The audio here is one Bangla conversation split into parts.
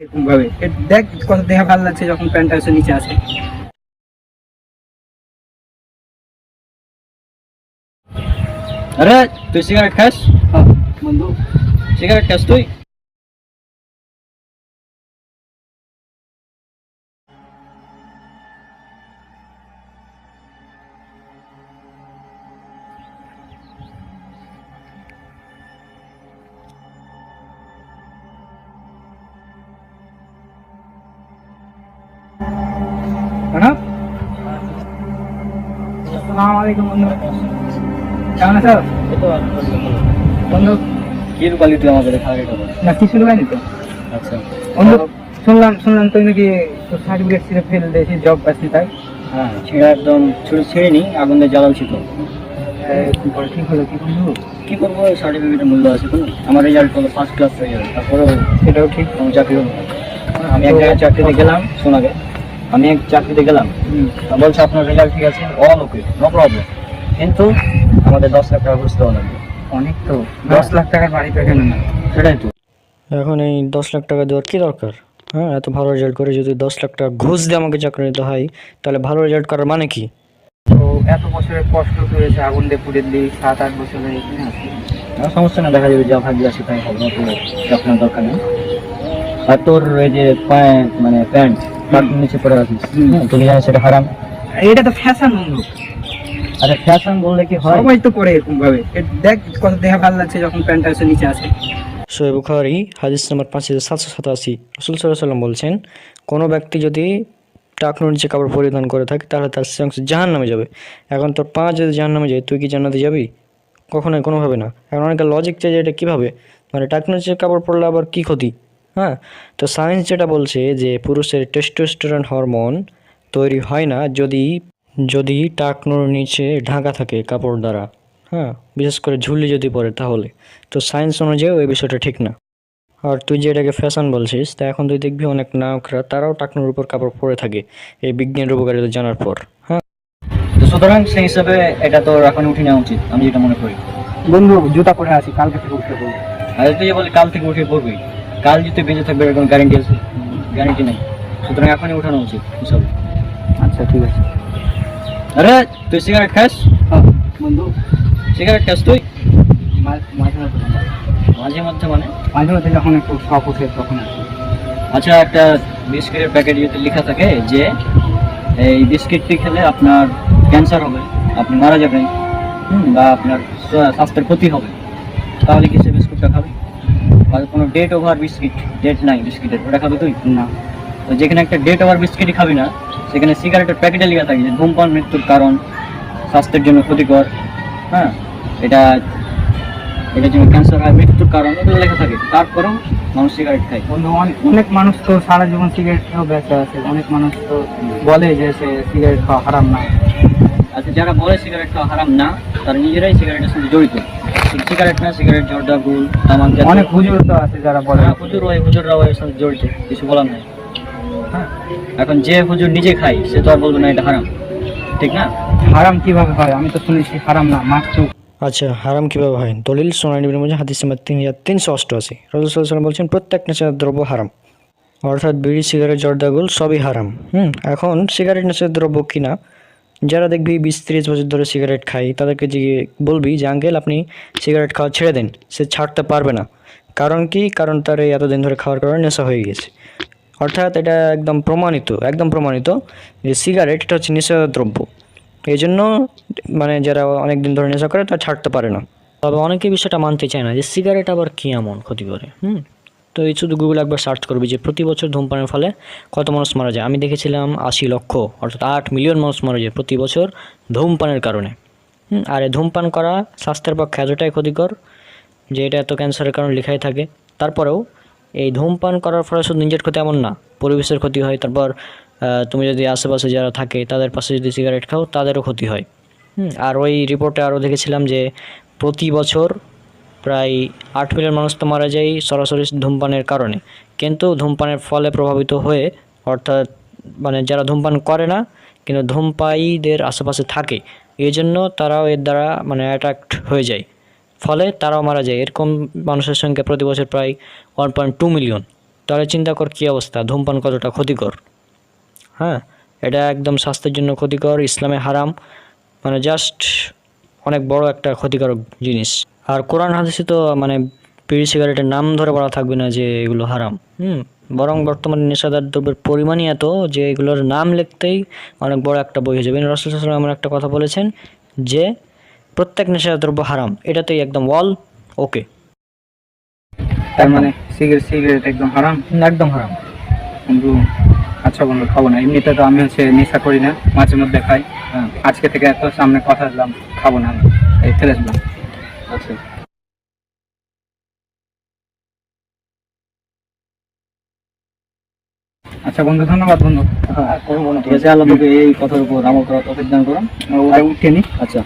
এরকম ভাবে দেখ কত দেহা ভালো লাগছে যখন প্যান্টটা এসে নিচে আসে। আরে তুই সিগারেট খাস? হ্যাঁ, বন্ধু। সিগারেট খাস তুই? আসসালামু আলাইকুম বন্ধু। কেমন আছো? বন্ধু কি রুপালি তুই আমাদের খাওয়া না কিছু নেই তো? আচ্ছা। বন্ধু শুনলাম শুনলাম তুই নাকি সার্টিফিকেট ছিঁড়ে ফেল দিয়েছি জব পাচ্ছি তাই। হ্যাঁ ছেঁড়া একদম ছুড়ে ছেড়ে নি আগুন দিয়ে কি করে ঠিক হলো কি বন্ধু? কি করব সার্টিফিকেটের মূল্য আছে কোনো? আমার রেজাল্ট হলো ফার্স্ট ক্লাস হয়ে যাবে সেটাও ঠিক। চাকরি হলো আমি এক জায়গায় চাকরিতে গেলাম আগে আমি এক চাকরিতে গেলাম। হুম। তা বলছে আপনার রেজাল্ট ঠিক আছে? অল ওকে নো প্রবলেম কিন্তু আমাদের দশ লাখ টাকা বুঝতে হবে অনেক তো। দশ লাখ টাকার বাড়ি পেয়ে না। সেটাই তো। এখন এই দশ লাখ টাকা দেওয়ার কী দরকার? হ্যাঁ এত ভালো রেজাল্ট করে যদি দশ লাখ টাকা ঘুষ দিয়ে আমাকে চাকরি নিতে হয় তাহলে ভালো রেজাল্ট করার মানে কি? তো এত বছরের কষ্ট করেছে আগুন দিয়ে পুড়ে দিই সাত আট আছি আর সমস্যা না দেখা যাবে যা ভাগ্য আছে তাই হবে না আপনার দরকার নেই। আর তোর এই যে প্যান্ট মানে প্যান্ট তার নিচে পরে রাখিস। তুমি জানিস সেটা হারাম। এটা তো ফ্যাশন বন্ধু। আরে ফ্যাশন বললে কি হয়? সবাই তো করে এরকম ভাবে। দেখ কত দেহা ভালো লাগছে যখন প্যান্টটা এসে নিচে আসে। সোহেব বুখারি হাদিস নাম্বার পাঁচ হাজার সাতশো সাতাশি। রসুল সাল্লাম বলছেন কোনো ব্যক্তি যদি টাকনুর নিচে কাপড় পরিধান করে থাকে তাহলে তার সে অংশ জাহান নামে যাবে। এখন তোর পা যদি জাহান নামে যায় তুই কি জান্নাতে যাবি? কখনোই কোনোভাবে না। এখন অনেকে লজিক চাই যে এটা কীভাবে? মানে টাকনুর নিচে কাপড় পরলে আবার কী ক্ষতি? হ্যাঁ তো সায়েন্স যেটা বলছে যে পুরুষের টেস্টোস্টেরন হরমোন তৈরি হয় না যদি যদি টাকনুর নিচে ঢাকা থাকে কাপড় দ্বারা হ্যাঁ বিশেষ করে ঝুলি যদি পড়ে তাহলে। তো সায়েন্স অনুযায়ী ওই বিষয়টা ঠিক না। আর তুই যে এটাকে ফ্যাশন বলছিস তা এখন তুই দেখবি অনেক নায়করা তারাও টাকনুর উপর কাপড় পরে থাকে এই বিজ্ঞানের উপকারিতা জানার পর হ্যাঁ। তো সুতরাং সেই হিসাবে এটা তো এখন উঠে নেওয়া উচিত আমি যেটা মনে করি। বন্ধু জুতা পরে আছি কালকে থেকে উঠতে বলব আর তুই বলি কাল থেকে উঠে পড়বি। কাল যদি বেঁচে থাকবে এর কোনো গ্যারেন্টি আছে? গ্যারেন্টি নেই। সুতরাং এখনই উঠানো উচিত হিসাবে আচ্ছা ঠিক আছে। আরে তুই সিগারেট খাস? হ্যাঁ, বন্ধু। সিগারেট খাস তুই? মাঝে মাঝে মাঝে মধ্যে মানে? মাঝে মধ্যে যখন একটু শখ উঠে তখন আচ্ছা একটা বিস্কিটের প্যাকেট যদি লেখা থাকে যে এই বিস্কিটটি খেলে আপনার ক্যান্সার হবে আপনি মারা যাবেন বা আপনার স্বাস্থ্যের ক্ষতি হবে তাহলে কি সে বিস্কুটটা খাবে? আর কোনো ডেট ওভার বিস্কিট ডেট নাই বিস্কিটের ওটা খাবে তুই? না। তো যেখানে একটা ডেট ওভার বিস্কিটই খাবি না সেখানে সিগারেটের প্যাকেটে লেখা থাকে যে ধূমপান মৃত্যুর কারণ স্বাস্থ্যের জন্য ক্ষতিকর হ্যাঁ? এটা এটার জন্য ক্যান্সার হয় মৃত্যুর কারণ এগুলো লেখা থাকে। তারপরেও মানুষ সিগারেট খায়। অনেক মানুষ তো সারা জীবন সিগারেট খেয়েও ব্যস্ত আছে। অনেক মানুষ তো বলে যে সে সিগারেট খাওয়া হারাম না। আচ্ছা যারা বলে সিগারেট খাওয়া হারাম না তারা নিজেরাই সিগারেটের সাথে জড়িত। সিগারেট না সিগারেট জর্দা গুল তামাক জাতীয়- অনেক হুজুর তো আছে যারা বলে। হ্যাঁ, হুজুর হয় হুজুররাও এর সাথে জড়িত কিছু বলার নাই। হ্যাঁ এখন যে হুজুর নিজে খায় সে তো আর বলবে না এটা হারাম। ঠিক না? হারাম কীভাবে হয়? আমি তো শুনেছি হারাম না মাত্র আচ্ছা হারাম কীভাবে হয়? দলিল সোনাই নবীর মধ্যে হাদিস নাম্বার তিন হাজার তিনশো অষ্টআশি। রসুল বলছেন প্রত্যেক নেশার দ্রব্য হারাম। অর্থাৎ বিড়ি সিগারেট জর্দাগুল সবই হারাম। হুম এখন সিগারেট নেশার দ্রব্য কিনা? যারা দেখবি বিশ ত্রিশ বছর ধরে সিগারেট খাই তাদেরকে যে বলবি যে, আঙ্কেল, আপনি সিগারেট খাওয়া ছেড়ে দেন, সে ছাড়তে পারবে না। কারণ কি? কারণ তার এই এতদিন ধরে খাওয়ার কারণে নেশা হয়ে গেছে। অর্থাৎ এটা একদম প্রমাণিত একদম প্রমাণিত যে সিগারেট এটা হচ্ছে নেশা দ্রব্য এই জন্য মানে যারা অনেক দিন ধরে নেশা করে তা ছাড়তে পারে না। তবে অনেকে বিষয়টা মানতে চায় না যে সিগারেট আবার কী এমন ক্ষতি করে? হুম? তো এই শুধু গুগল একবার সার্চ করবি যে প্রতি বছর ধূমপানের ফলে কত মানুষ মারা যায়। আমি দেখেছিলাম আশি লক্ষ, অর্থাৎ আট মিলিয়ন মানুষ মারা যায় প্রতি বছর ধূমপানের কারণে। আর ধূমপান করা স্বাস্থ্যের পক্ষে এতটাই ক্ষতিকর যে এটা এত ক্যান্সারের কারণে লেখাই থাকে। তারপরেও এই ধূমপান করার ফলে শুধু নিজের ক্ষতি এমন না, পরিবেশের ক্ষতি হয়। তারপর তুমি যদি আশেপাশে যারা থাকে, তাদের পাশে যদি সিগারেট খাও, তাদেরও ক্ষতি হয়। আর ওই রিপোর্টে আরও দেখেছিলাম যে প্রতি বছর প্রায় আট মিলিয়ন মানুষ তো মারা যায় সরাসরি ধূমপানের কারণে। কিন্তু ধূমপানের ফলে প্রভাবিত হয়ে, অর্থাৎ মানে যারা ধূমপান করে না, কিন্তু ধূমপায়ীদের আশেপাশে থাকে এই জন্য তারাও এর দ্বারা মানে অ্যাট্রাক্ট হয়ে যায়। ফলে তারাও মারা যায়। এরকম মানুষের সংখ্যা প্রতি বছর প্রায় ওয়ান পয়েন্ট টু মিলিয়ন তাহলে চিন্তা কর কী অবস্থা? ধূমপান কতটা ক্ষতিকর? হ্যাঁ এটা একদম স্বাস্থ্যের জন্য ক্ষতিকর, ইসলামে হারাম মানে জাস্ট অনেক বড় একটা ক্ষতিকারক জিনিস। আর কোরআন হাদিসে তো মানে বিড়ি সিগারেটের নাম ধরে বলা থাকবে না যে এগুলো হারাম। হুম বরং বর্তমানে নেশাদার দ্রব্যের পরিমাণই এত যে এগুলোর নাম লিখতেই অনেক বড় একটা বই হয়ে যাবে। রসুল সাল্লাম এমন একটা কথা বলেছেন যে প্রত্যেক নেশাদার দ্রব্য হারাম। এটাতেই একদম ওয়াল ওকে। তার মানে সিগারেট সিগারেট একদম হারাম? একদম হারাম। বন্ধু আচ্ছা বন্ধু খাব না। এমনিতে তো আমি হচ্ছে নেশা করি না মাঝে মধ্যে খাই। হ্যাঁ। আজকে থেকে এত সামনে কথা দিলাম খাব না। এই ফেলে দিলাম আচ্ছা বন্ধু ধন্যবাদ বন্ধু। করব না ঠিক আছে আল্লাহ তোকে এই কথার উপর আমল করা তফিক দান করুন। ওটা উঠে নি আচ্ছা।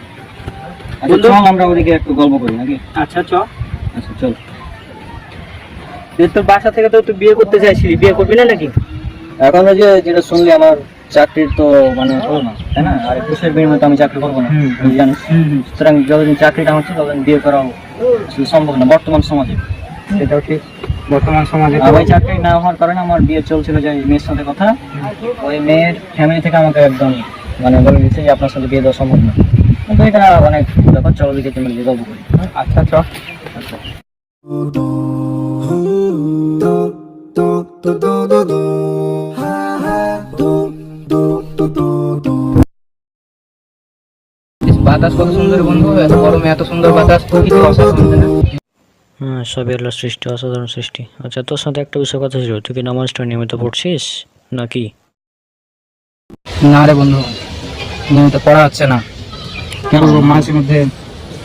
আচ্ছা চল আমরা ওদিকে একটু গল্প করি নাকি? আচ্ছা চ। আচ্ছা চল। তোর বাসা থেকে তো তুই বিয়ে করতে চাইছিলি। বিয়ে করবি না নাকি? এখন যে যেটা শুনলি আমার চাকরির তো মানে হলো না তাই না আর একুশের বিনিময়ে তো আমি চাকরি করব না জানিস সুতরাং যতদিন চাকরিটা হচ্ছে ততদিন বিয়ে করাও সম্ভব না বর্তমান সমাজে সেটাও ঠিক বর্তমান সমাজে ওই চাকরি না হওয়ার কারণে আমার বিয়ে চলছিল যে মেয়ের সাথে কথা ওই মেয়ের ফ্যামিলি থেকে আমাকে একদম মানে বলে দিচ্ছে যে আপনার সাথে বিয়ে দেওয়া সম্ভব না কিন্তু এটা অনেক ব্যাপার চলো দিকে তুমি গল্প করি আচ্ছা চ আচ্ছা বাতাস কত সুন্দর বন্ধু এত গরমে এত সুন্দর বাতাস কিছু অসাধারণ না? হ্যাঁ সবই সৃষ্টি অসাধারণ সৃষ্টি। আচ্ছা তোর সাথে একটা বিষয় কথা ছিল তুই কি নামাজটা নিয়মিত পড়ছিস নাকি? না রে বন্ধু নিয়মিত পড়া হচ্ছে না। কেন মাঝে মধ্যে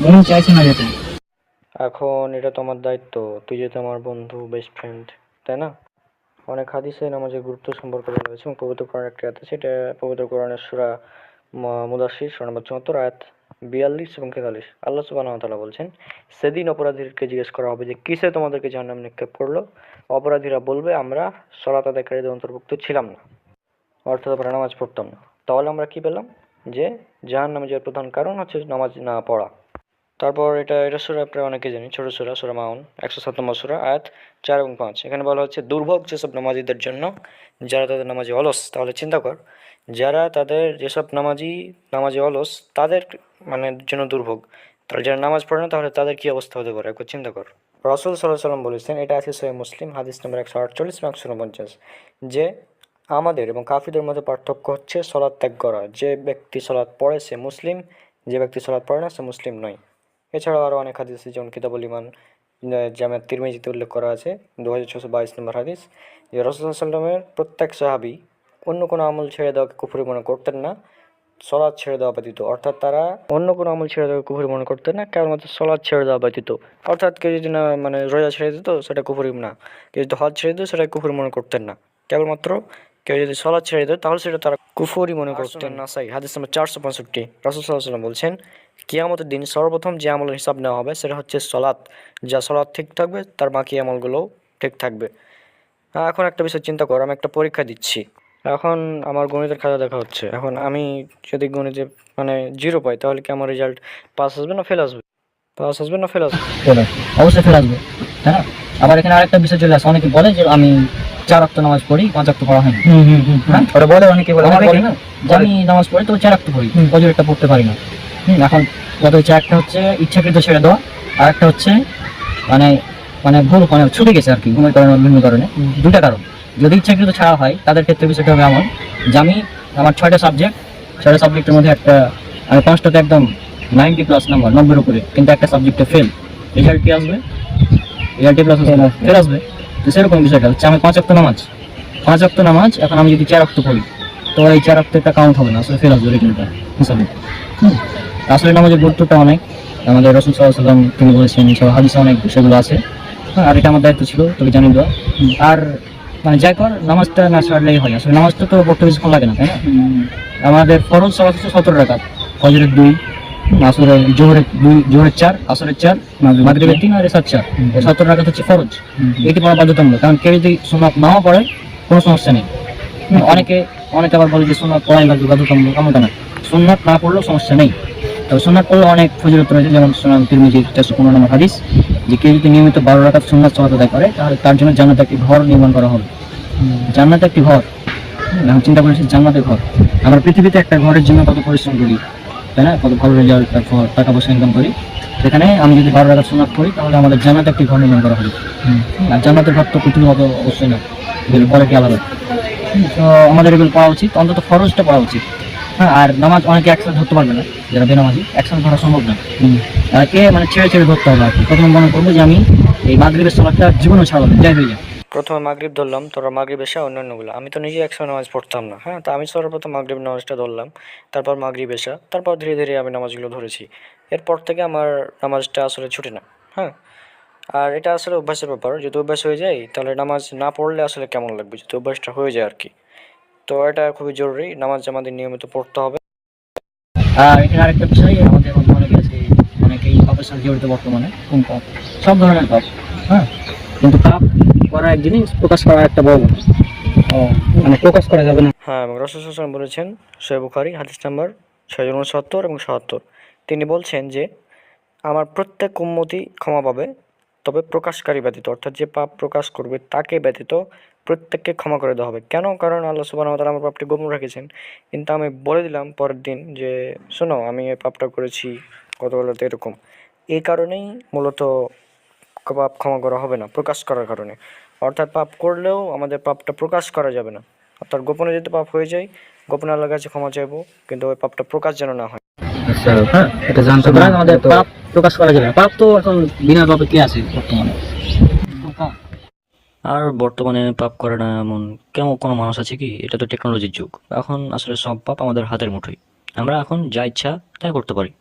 মন চাইছে না যেতে। এখন এটা তোমার দায়িত্ব তুই যেহেতু আমার বন্ধু বেস্ট ফ্রেন্ড তাই না? অনেক হাদিসে নামাজের গুরুত্ব সম্পর্কে বলা হয়েছে এবং পবিত্র কোরআন একটা আছে। সেটা পবিত্র কোরআনের সুরা মুদাসির সুরা নম্বর চুয়াত্তর, আয়াত বিয়াল্লিশ এবং তেতাল্লিশ আল্লাহ সুবাহ তালা বলছেন, সেদিন অপরাধীদেরকে জিজ্ঞেস করা হবে যে, কিসে তোমাদেরকে জাহান্নাম নিক্ষেপ করল? অপরাধীরা বলবে, আমরা সলাত আদায়কারীদের অন্তর্ভুক্ত ছিলাম না। অর্থাৎ আমরা নামাজ পড়তাম না। তাহলে আমরা কি পেলাম? যে, জাহান্নামে যাওয়ার প্রধান কারণ হচ্ছে নামাজ না পড়া। তারপর এটা এটা সুরা প্রায় অনেকে জানি ছোট সুরা সুরা মাউন, একশো সাত নম্বর সুরা, আয়াত চার এবং পাঁচ। এখানে বলা হচ্ছে, দুর্ভোগ যেসব নামাজিদের জন্য, যারা তাদের নামাজে অলস, তাহলে চিন্তা কর, যারা তাদের যেসব নামাজি, নামাজে অলস, তাদের মানে জন্য দুর্ভোগ। তাহলে যারা নামাজ পড়ে না, তাহলে তাদের কী অবস্থা হতে পারে? একবার চিন্তা কর। রসুল সাল্লাহ সাল্লাম বলেছেন, এটা আছে সহি মুসলিম, হাদিস নম্বর একশো আটচল্লিশ এবং একশো উনপঞ্চাশ, যে আমাদের এবং কাফিদের মধ্যে পার্থক্য হচ্ছে, সলাৎ ত্যাগ করা। যে ব্যক্তি সলাৎ পড়ে, সে মুসলিম, যে ব্যক্তি সলাৎ পড়ে না, সে মুসলিম নয়। এছাড়াও আরও অনেক হাদিস আছে যেমন কিতাবুল ইমান জামের তিরমিজিতে উল্লেখ করা আছে দু হাজার ছশো বাইশ নম্বর হাদিস। যে রসুল্লাহ প্রত্যেক সাহাবি অন্য কোনো আমল ছেড়ে দেওয়াকে কুফুরি মনে করতেন না সলাদ ছেড়ে দেওয়া ব্যতীত। অর্থাৎ তারা অন্য কোনো আমল ছেড়ে দেওয়া কুফুরি মনে করতেন না কেবলমাত্র সলাদ ছেড়ে দেওয়া ব্যতীত। অর্থাৎ কেউ যদি না মানে রোজা ছেড়ে দিত সেটা কুফুরি না। কেউ যদি হজ ছেড়ে দিত সেটা কুফুরি মনে করতেন না। কেবলমাত্র কেউ যদি সলাদ ছেড়ে দিত তাহলে সেটা তারা কুফুরি মনে করতেন না। সাই হাদিস নম্বর চারশো পঁয়ষট্টি। রাসুল সাল্লাহ সাল্লাম বলছেন কিয়ামতের দিন সর্বপ্রথম যে আমলের হিসাব নেওয়া হবে সেটা হচ্ছে সলাৎ। যা সলাৎ ঠিক থাকবে তার বাকি আমলগুলোও ঠিক থাকবে। হ্যাঁ, এখন একটা বিষয় চিন্তা কর আমি একটা পরীক্ষা দিচ্ছি। এখন আমার গণিতের খাতা দেখা হচ্ছে। এখন আমি যদি গণিতে মানে জিরো পাই তাহলে কি আমার রেজাল্ট পাস আসবে না ফেল আসবে? পাস আসবে না ফেল আসবে? অবশ্যই ফেলে আসবে। তাই না? আবার এখানে আরেকটা বিষয় চলে আসে। অনেকে বলে যে আমি চার অক্ত নামাজ পড়ি পাঁচ অক্ত পড়া হয়নি। হুম হুম হুম হ্যাঁ? ওটা বলে অনেকে বলে। অনেকে অনেকে না আমি নামাজ পড়ি তো চার অক্ত পড়ি। একটা পড়তে পারি না। হুম এখন কত হচ্ছে একটা হচ্ছে ইচ্ছাকৃত ছেড়ে দেওয়া আর একটা হচ্ছে মানে মানে ভুল মানে ছুটে গেছে আর কি ঘুমের কারণে বিভিন্ন কারণে। দুটা কারণ। যদি ইচ্ছাকৃত ছাড়া হয় তাদের ক্ষেত্রে বিষয়টা হবে এমন যে আমি আমার ছয়টা সাবজেক্ট ছয়টা সাবজেক্টের মধ্যে একটা আমি পাঁচটাতে একদম নাইনটি প্লাস নাম্বার নব্বইয়ের উপরে কিন্তু একটা সাবজেক্টে ফেল রেজাল্ট কি আসবে? রেজাল্ট প্লাস ফেল আসবে। তো সেরকম বিষয়টা হচ্ছে আমি পাঁচ অক্ট নামাজ পাঁচ অক্ট নামাজ এখন আমি যদি চার অক্ট পড়ি তো এই চার অক্টটা কাউন্ট হবে না আসলে ফেল আসবে রিটার্নটা হিসাবে। হুম। আসলে নামাজের গুরুত্বটা অনেক। আমাদের রসুল সাল্লাম তিনি বলেছেন সব হাদিসে অনেক বিষয়গুলো আছে। হ্যাঁ, আর এটা আমার দায়িত্ব ছিল তোকে জানিয়ে দেওয়া। আর মানে যাই কর নামাজটা না ছাড়লেই হয়। আসলে নামাজটা তো পড়তে বেশিক্ষণ লাগে না তাই না? আমাদের ফরজ সব হচ্ছে সতেরো রাকাত। ফজরের দুই আসরের জোহরের দুই জোহরের চার আসরের চার মাগরিবের তিন আর এসার চার। সতেরো রাকাত হচ্ছে ফরজ। এটি পড়া বাধ্যতামূলক কারণ কেউ যদি সোনাত নাও পড়ে কোনো সমস্যা নেই। অনেকে অনেকে আবার বলে যে সোনাত পড়াই লাগবে বাধ্যতামূলক এমনটা না। সোনাত না পড়লেও সমস্যা নেই। তবে সুন্নাত পড়লে অনেক ফজিলত রয়েছে যেমন সুনান তিরমিজির চারশো পনেরো নম্বর হাদিস যে কেউ যদি নিয়মিত বারো সুন্নাত সালাত আদায় করে তাহলে তার জন্য জান্নাতে একটি ঘর নির্মাণ করা হবে। জান্নাতে একটি ঘর? এখন চিন্তা করেছি জান্নাতের ঘর। আমরা পৃথিবীতে একটা ঘরের জন্য কত পরিশ্রম করি তাই না? কত ভালো রেজাল্ট তারপর টাকা পয়সা ইনকাম করি। সেখানে আমি যদি বারো রাকাত সুন্নাত করি তাহলে আমাদের জান্নাতে একটি ঘর নির্মাণ করা হবে। আর জান্নাতের ঘর তো পৃথিবীর মতো অবশ্যই না। এগুলো পরে কি আলাদা? তো আমাদের এগুলো পাওয়া উচিত অন্তত ফরজটা পাওয়া উচিত। হ্যাঁ। আর নামাজ অনেকে একসাথে ধরতে পারবে না যারা বেনামাজি একসাথে ধরা সম্ভব না। তাকে মানে ছেড়ে ছেড়ে ধরতে হবে আর কি প্রথমে মনে করব যে আমি এই মাগরীবের সলাটটা জীবনও ছাড়াবো না, যাই হয়ে যায় প্রথমে মাগরিব ধরলাম তোরা মাগরিব এসে অন্যান্যগুলো। আমি তো নিজে একসময় নামাজ পড়তাম না হ্যাঁ? তা আমি সর্বপ্রথম মাগরিব নামাজটা ধরলাম তারপর মাগরিব এসা তারপর ধীরে ধীরে আমি নামাজগুলো ধরেছি। এরপর থেকে আমার নামাজটা আসলে ছুটে না হ্যাঁ? আর এটা আসলে অভ্যাসের ব্যাপার যদি অভ্যাস হয়ে যায় তাহলে নামাজ না পড়লে আসলে কেমন লাগবে? যদি অভ্যাসটা হয়ে যায় আর কি। তো এটা খুবই জরুরি নামাজ আমাদের নিয়মিত পড়তে হবে। আর এখানে আরেকটা বিষয় আমাদের অনেকে আছে অনেকেই পাপের সাথে জড়িত বর্তমানে কোন পাপ? সব ধরনের পাপ হ্যাঁ? কিন্তু পাপ করা এক জিনিস প্রকাশ করা একটা বড় মানে প্রকাশ করা যাবে না। হ্যাঁ এবং রসুল হাসান বলেছেন সোহেব বুখারি হাদিস নাম্বার ছয়শো উনসত্তর এবং সত্তর তিনি বলছেন যে আমার প্রত্যেক উন্মতি ক্ষমা পাবে তবে প্রকাশকারী ব্যতীত অর্থাৎ যে পাপ প্রকাশ করবে তাকে ব্যতীত প্রত্যেককে ক্ষমা করে দেওয়া হবে। কেন? কারণ আল্লাহ সুবাহ তাআলা আমার পাপটি গোপন রেখেছেন। কিন্তু আমি বলে দিলাম পরের দিন যে শোনো আমি এই পাপটা করেছি গতবেলাতে এরকম। এই কারণেই মূলত পাপ ক্ষমা করা হবে না প্রকাশ করার কারণে। অর্থাৎ পাপ করলেও আমাদের পাপটা প্রকাশ করা যাবে না। অর্থাৎ গোপনে যদি পাপ হয়ে যায় গোপনে আল্লাহর কাছে ক্ষমা চাইব কিন্তু ওই পাপটা প্রকাশ যেন না হয়। হ্যাঁ এটা জানতে সুতরাং না আমাদের পাপ প্রকাশ করা যাবে পাপ তো এখন বিনা পাপে কে আছে বর্তমানে? আর বর্তমানে পাপ করে না এমন কেমন কোনো মানুষ আছে কি? এটা তো টেকনোলজির যুগ। এখন আসলে সব পাপ আমাদের হাতের মুঠোই আমরা এখন যা ইচ্ছা তাই করতে পারি।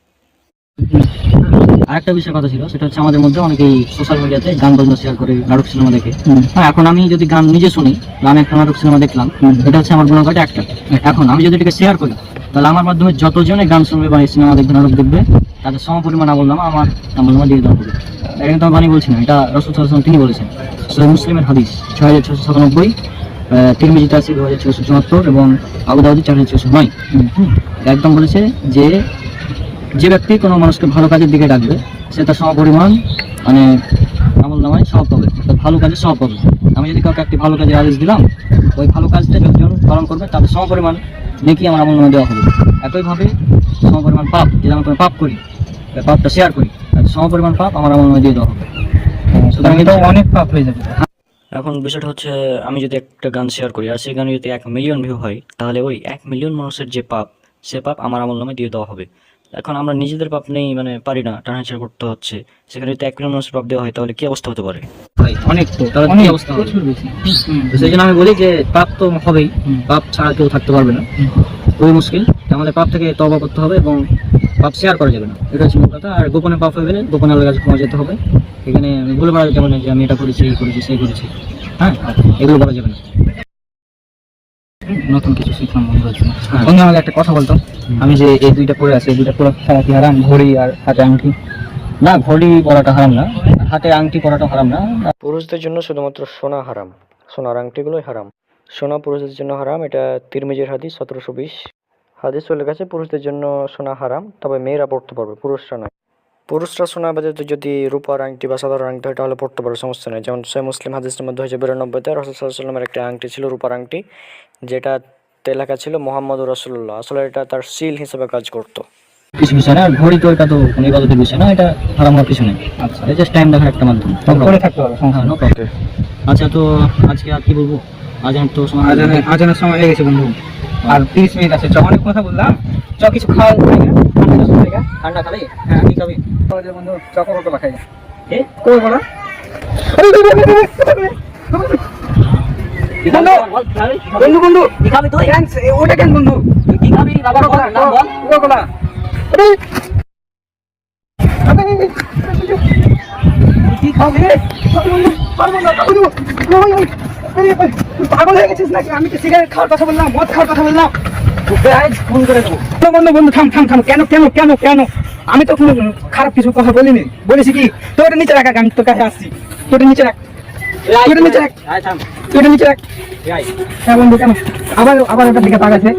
আরেকটা বিষয় কথা ছিল সেটা হচ্ছে আমাদের মধ্যে অনেকেই সোশ্যাল মিডিয়াতে গান বাজনা শেয়ার করে নাটক সিনেমা দেখে। হ্যাঁ এখন আমি যদি গান নিজে শুনি বা আমি একটা নাটক সিনেমা দেখলাম এটা হচ্ছে আমার গুণগত একটা। এখন আমি যদি এটাকে শেয়ার করি তাহলে আমার মাধ্যমে যতজনে গান শুনবে বা এই সিনেমা দেখবে নাটক দেখবে তাদের সম পরিমাণ আমল নামা আমার আমল নামা দিয়ে দেওয়া হবে। এটা কিন্তু আমি বলছি না এটা রসুল সাল্লাম তিনি বলেছেন। সৈয় মুসলিমের হাদিস ছয় হাজার ছশো সাতানব্বই তিরমিজিতে আছে দু হাজার ছশো চুয়াত্তর এবং আবুদাউদি চার হাজার ছশো নয়। একদম বলেছে যে যে ব্যক্তি কোনো মানুষকে ভালো কাজের দিকে ডাকবে, সে তার সমপরিমাণ মানে আমল নামায় সব পাবে অর্থাৎ ভালো কাজে সব পাবে। আমি যদি কাউকে একটি ভালো কাজের আদেশ দিলাম, ওই ভালো কাজটা যতজন পালন করবে তাদের সমপরিমাণ দেখি আমার আমল নামে দেওয়া হবে। একইভাবে সমপরিমাণ পাপ, যদি আমি কোনো পাপ করি পাপটা শেয়ার করি। সমপরিমাণ পাপ আমার আমল নামে দিয়ে দেওয়া হবে। সুতরাং এটা অনেক পাপ হয়ে যাবে। এখন বিষয়টা হচ্ছে আমি যদি একটা গান শেয়ার করি আর সেই গানে যদি এক মিলিয়ন ভিউ হয় তাহলে ওই এক মিলিয়ন মানুষের যে পাপ সে পাপ আমার আমল নামে দিয়ে দেওয়া হবে। এখন আমরা নিজেদের পাপ নেই মানে পারি না টানাছাড়া করতে হচ্ছে। সেখানে যদি এক মিলিয়ন মানুষের পাপ দেওয়া হয় তাহলে কি অবস্থা হতে পারে? অনেক তো তাহলে কি অবস্থা হবে? সেই জন্য আমি বলি যে পাপ তো হবেই পাপ ছাড়া কেউ থাকতে পারবে না। খুবই মুশকিল। আমাদের পাপ থেকে তবা করতে হবে এবং পাপ শেয়ার করা যাবে না। এটা হচ্ছে মূল কথা। আর গোপনে পাপ হয়ে গেলে গোপনে আল্লাহর কাছে ক্ষমা যেতে হবে। এখানে আমি বলে বলা যাবে না যে আমি এটা করেছি এই করেছি সেই করেছি। হ্যাঁ এগুলো বলা যাবে না। নতুন কিছু শিখলাম বন্ধু আছে হ্যাঁ। বন্ধু আমাকে একটা কথা বলতো। আমি যে এই দুইটা পরে আছি এই দুইটা পরে খেলা কি হারাম ঘড়ি আর হাতে আংটি। না ঘড়ি পরাটা হারাম না হাতে আংটি পরাটা হারাম না। পুরুষদের জন্য শুধুমাত্র সোনা হারাম। সোনার আংটিগুলোই হারাম। সোনা পুরুষদের জন্য হারাম এটা তিরমিজের হাদিস সতেরোশো বিশ। হাদিস চলে গেছে পুরুষদের জন্য সোনা হারাম তবে মেয়েরা পড়তে পারবে পুরুষরা নয়। পুরুষরা সোনা ব্যতীত যদি রূপার আংটি বা সাধারণ আংটি হয় তাহলে পড়তে পারবে সমস্যা নেই। যেমন সে মুসলিম হাদিস নম্বর দু হাজার বিরানব্বইতে রসুল সাল্লামের একটা আংটি ছিল রূপার আংটি যেটা তে লেখা ছিল মোহাম্মদ রসুল্লাহ আসলে এটা তার সিল হিসেবে কাজ করতো। কিছু বিষয় না ঘড়ি তো এটা তো কোনো ইবাদতের বিষয় না এটা হারাম হওয়ার কিছু নেই। আচ্ছা। জাস্ট টাইম দেখার একটা মাধ্যম। থাকতে হবে হ্যাঁ. আচ্ছা তো আজকে আর কি বলব? আজান তো সময় হয়ে আজানের আজানের সময় হয়ে গেছে বন্ধু। আর তিরিশ মিনিট আছে। চ অনেক কথা বললাম। চ কিছু খাওয়া ঠান্ডা ঠান্ডা হ্যাঁ খাবি। আমাদের বন্ধু। চ খাই। বলা? বন্ধু। বন্ধু বন্ধু খাবি? তুই? ওটা কেন বন্ধু? কি খাবি? বাবা নাম বল। তুই কি খাবি? পারব না, বন্ধু। পাগল হয়ে গেছিস নাকি? আমি সিগারেট খাওয়ার কথা বললাম মদ খাওয়ার কথা বললাম। ফোন করে দেবো। বন্ধু, বন্ধু থাম থাম থাম। কেন কেন কেন কেন? আমি তো কোনো খারাপ কিছু কথা বলিনি। বলেছি কি তোর নিচে রাখা আমি তোর কাছে আসছি। তোর নিচে রাখ। আয়, নিচে রাখ। তোর নিচে রাখ। হ্যাঁ বন্ধু কেন আবার আবার ওটার দিকে তাকাচ্ছে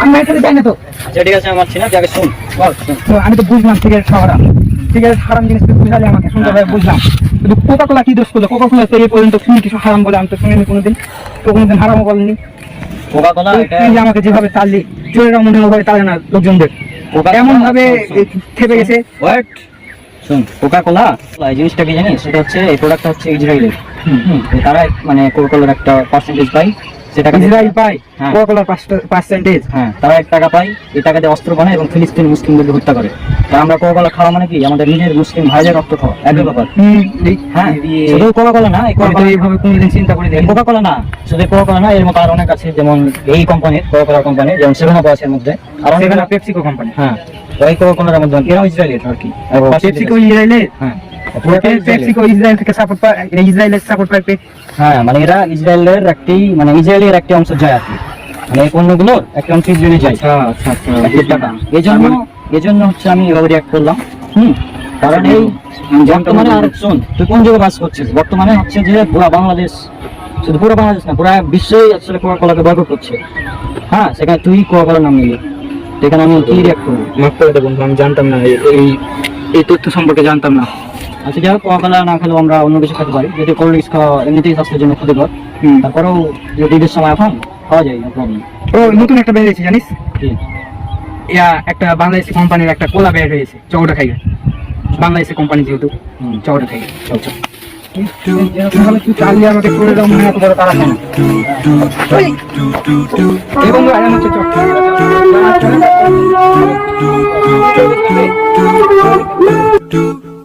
আমি যাই না তো? আচ্ছা ঠিক আছে আমার ছিল আগে শুন। বল তো আমি তো বুঝলাম সিগারেট খাওয়া হারাম। সিগারেট হারাম জিনিস তুই বুঝালি আমাকে সুন্দরভাবে বুঝলাম। কিন্তু কোকা কোলা কি দোষ করল কোকা কোলা তো এই পর্যন্ত শুনি কিছু হারাম বলে আমি তো শুনিনি কোনোদিন। তো কোনোদিন হারামও বলেনি। কোকা কোলা তুই আমাকে যেভাবে তাললি চোরেরা মনে হয় তালে না লোকজনদের। এমন ভাবে। থেপে গেছে। হোয়াট শুন কোকা কোলা এই জিনিসটা কি জানিস? সেটা হচ্ছে এই প্রোডাক্টটা হচ্ছে ইসরায়েলের তারা মানে কোকা কোলার একটা পার্সেন্টেজ পায়। সেটাকে ইসরায়েল পায়। পার্সেন্টেজ হ্যাঁ তারা এক টাকা পায় এই টাকা দিয়ে অস্ত্র বানায় এবং ফিলিস্তিনি মুসলিমদেরকে হত্যা করে। তা আমরা কোকা খাওয়া মানে কি? আমাদের নিজের মুসলিম ভাইদের রক্ত খাওয়া একই ব্যাপার। হ্যাঁ শুধু না এইভাবে কোনোদিন চিন্তা করে দেখি কোকা কোলা না শুধু কোকা না এর মতো আর অনেক আছে যেমন এই কোম্পানির কোকা কোলা কোম্পানি যেমন সেভেন আপ আছে এর মধ্যে। আর অনেক পেপসিকো কোম্পানি হ্যাঁ ওই কোকা মধ্যে এরাও ইসরায়েলের আর কি। পেপসিকো ইসরায়েলের হ্যাঁ। ইসরায়েল থেকে সাপোর্ট পায় ইসরায়েলের সাপোর্ট পায় হ্যাঁ মানে এরা ইসরায়েলের একটি মানে ইসরায়েলের একটি অংশ যায় আর কি। মানে পণ্যগুলোর একটা অংশ ইসরায়েলে যায়। আচ্ছা আচ্ছা এক টাকা। এই জন্য এই জন্য হচ্ছে আমি এভাবে রিয়াক্ট করলাম। হুম কারণ এই বর্তমানে আর শোন তুই কোন জায়গায় বাস করছিস? বর্তমানে হচ্ছে যে পুরো বাংলাদেশ শুধু পুরো বাংলাদেশ না পুরো বিশ্বই আসলে কোকা কোলাকে বয়কট করছে। হ্যাঁ সেখানে তুই কোকা কোলার নাম নিলি। সেখানে আমি কি রিয়াক্ট করব মাফ করে দেবো বন্ধু আমি জানতাম না এই তথ্য সম্পর্কে জানতাম না। আচ্ছা যাই হোক কোলা না খেলেও আমরা অন্য কিছু খেতে পারি। যদি কোল্ড ড্রিঙ্কস খাওয়া এমনিতেই স্বাস্থ্যের জন্য ক্ষতিকর। হুম। তারপরেও যদি ঈদের সময় এখন খাওয়া যায় প্রবলেম ও নতুন একটা বেরিয়েছে জানিস? ইয়া একটা বাংলাদেশি কোম্পানির একটা কোলা বের হয়েছে চৌটা খাইবে বাংলাদেশি কোম্পানি যেহেতু হুম। চৌটা খাইবে তাহলে তুই চালিয়ে আমাকে